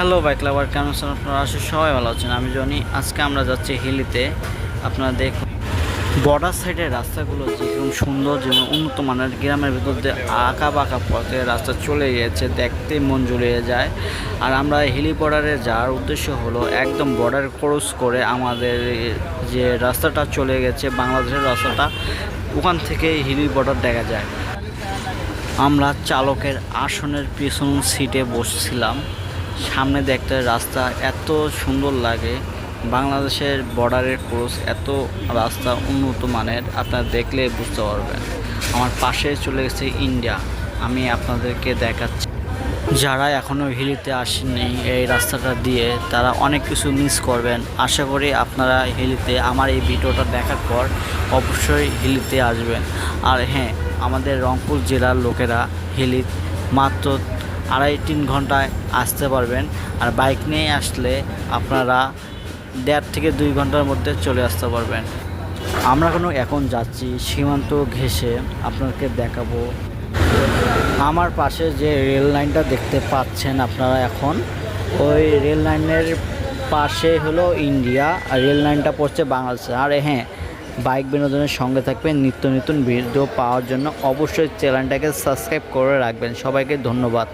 Hello bike লাভার কেমন আছেন আপনারা? আসলে সবাই ভালো আছেন। আমি জনি, আজকে আমরা যাচ্ছি হিলিতে। আপনারা দেখুন বর্ডার সাইডের রাস্তাগুলো যেরকম সুন্দর, যেমন উন্নত মানের গ্রামের ভিতর দিয়ে আঁকা বাঁকা পথে রাস্তা চলে গিয়েছে, দেখতে মন জুড়িয়ে যায়। আর আমরা হিলি বর্ডারে যাওয়ার উদ্দেশ্য হলো একদম বর্ডার ক্রস করে আমাদের যে রাস্তাটা চলে গেছে, বাংলাদেশের রাস্তাটা, ওখান থেকে হিলি বর্ডার দেখা যায়। আমরা চালকের আসনের পিছন সিটে বসছিলাম। সামনে দেখতে রাস্তা এত সুন্দর লাগে। বাংলাদেশের বর্ডারের ক্রস এত রাস্তা উন্নত মানের, আপনারা দেখলে বুঝতে পারবেন। আমার পাশে চলে গেছে ইন্ডিয়া আমি আপনাদেরকে দেখাচ্ছি। যারা এখনও হিলিতে আসেননি, এই রাস্তাটা দিয়ে তারা অনেক কিছু মিস করবেন। আশা করি আপনারা হিলিতে, আমার এই ভিডিওটা দেখার পর অবশ্যই হিলিতে আসবেন। আর হ্যাঁ আমাদের রংপুর জেলার লোকেরা হিলি মাত্র আড়াই তিন ঘন্টায় আসতে পারবেন। আর বাইক নিয়ে আসলে আপনারা দেড় থেকে দুই ঘণ্টার মধ্যে চলে আসতে পারবেন। আমরা কোনো এখন যাচ্ছি সীমান্ত ঘেঁষে আপনাকে দেখাবো। আমার পাশে যে রেল লাইনটা দেখতে পাচ্ছেন আপনারা এখন, ওই রেল লাইনের পাশে হলো ইন্ডিয়া, আর রেল লাইনটা পড়ছে বাংলাদেশে। আর হ্যাঁ বাইক বিনোদনের সঙ্গে থাকবেন, নিত্য নতুন ভিডিও পাওয়ার জন্য অবশ্যই চ্যানেলটাকে সাবস্ক্রাইব করে রাখবেন। সবাইকে ধন্যবাদ।